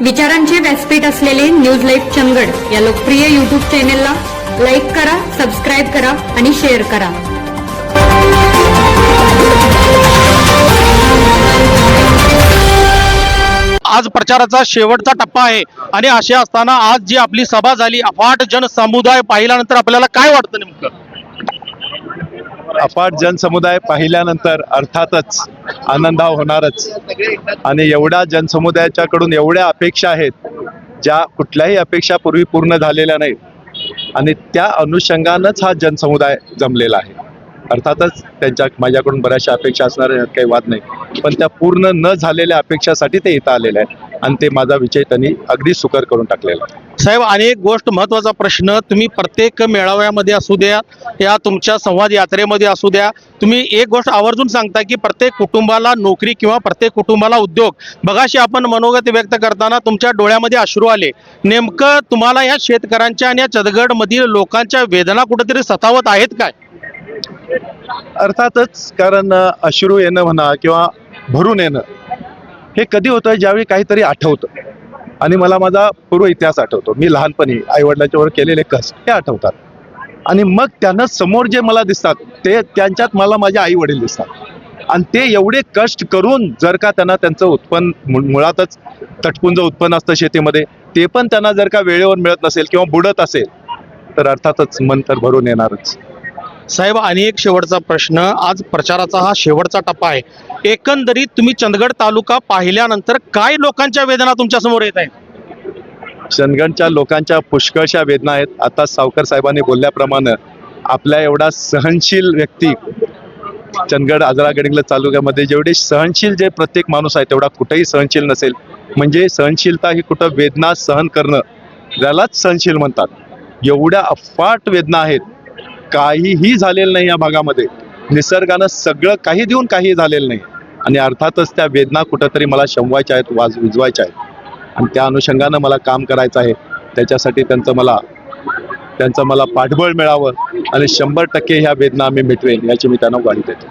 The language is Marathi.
विचारांचे व्यासपीठ असलेले न्यूज लाईव्ह चंगड या लोकप्रिय युट्यूब चॅनेलला लाईक करा सबस्क्राईब करा आणि शेअर करा. आज प्रचाराचा शेवटचा टप्पा आहे आणि असे असताना आज जी आपली सभा झाली अफाट जनसमुदाय पाहिल्यानंतर आपल्याला काय वाटतं नेमकं? अफाट जनसमुदाय पाहिल्यानंतर अर्थातच आनंदाव होणारच. आणि एवढ्या जनसमुदायाच्याकडून एवढ्या अपेक्षा आहेत ज्या कुठल्याही अपेक्षा पूर्वी पूर्ण झालेल्या नाहीत. आणि त्या अनुषंगानंच हा जनसमुदाय जमलेला आहे. अर्थातच त्यांच्या माझ्याकडून बऱ्याचशा अपेक्षा असणार यात काही वाद नाही. पण त्या पूर्ण न झालेल्या अपेक्षासाठी ते इथं आलेले आहेत. आणि ते माझा विजय त्यांनी अगदी सुकर करून टाकलेला आहे. साहेब अनेक गोष्ट महत्त्वाचा प्रश्न तुम्ही प्रत्येक मेळाव्यामध्ये असू द्या या तुमच्या संवाद यात्रेमध्ये असू द्या तुम्ही एक गोष्ट आवर्जून सांगता की प्रत्येक कुटुंबाला नोकरी किंवा प्रत्येक कुटुंबाला उद्योग बघाशी आपण मनोगत व्यक्त करताना तुमच्या डोळ्यामध्ये अश्रू आले. नेमकं तुम्हाला या शेतकऱ्यांच्या आणि या चदगडमधील लोकांच्या वेदना कुठेतरी सतावत आहेत काय? अर्थातच कारण अश्रू येणं म्हणा किंवा भरून येणं हे कधी होतं ज्यावेळी काहीतरी आठवतं. आणि मला माझा पूर्व इतिहास आठवतो. मी लहानपणी आईवडिलांच्यावर केलेले कष्ट हे आठवतात. आणि मग त्यांना समोर जे मला दिसतात ते त्यांच्यात मला माझे आई वडील दिसतात. आणि ते एवढे कष्ट करून जर का त्यांना त्यांचं उत्पन्न मु- मुळातच तटपुंज उत्पन्न असतं शेतीमध्ये ते पण त्यांना जर का वेळेवर मिळत नसेल किंवा बुडत असेल तर अर्थातच मन तर भरून येणारच. साहेब आणि एक शेवटचा प्रश्न आज प्रचाराचा हा शेवटचा टप्पा आहे. एकंदरीत तुम्ही चंदगड तालुका पाहिल्यानंतर काय लोकांच्या वेदना तुमच्यासमोर येत आहेत? चंदगडच्या लोकांच्या पुष्कळशा वेदना आहेत. आता सावकर साहेबांनी बोलल्याप्रमाणे आपल्या एवढा सहनशील व्यक्ती चंदगड आजरागडिंगला तालुक्यामध्ये जेवढे सहनशील जे प्रत्येक माणूस आहे तेवढा कुठेही सहनशील नसेल. म्हणजे सहनशीलता ही कुठं वेदना सहन करणं ज्यालाच सहनशील म्हणतात. एवढ्या अफाट वेदना आहेत. काहीही झालेलं नाही या भागामध्ये. निसर्गानं सगळं काही देऊन काही झालेलं नाही. आणि अर्थातच त्या वेदना कुठंतरी मला शमवायच्या आहेत वाज विजवायच्या आहेत. आणि त्या अनुषंगानं मला काम करायचं आहे. त्याच्यासाठी त्यांचं मला त्यांचं मला पाठबळ मिळावं. आणि शंभर टक्के ह्या वेदना आम्ही मिटवेन याची मी त्यांना ग्वाही देतो.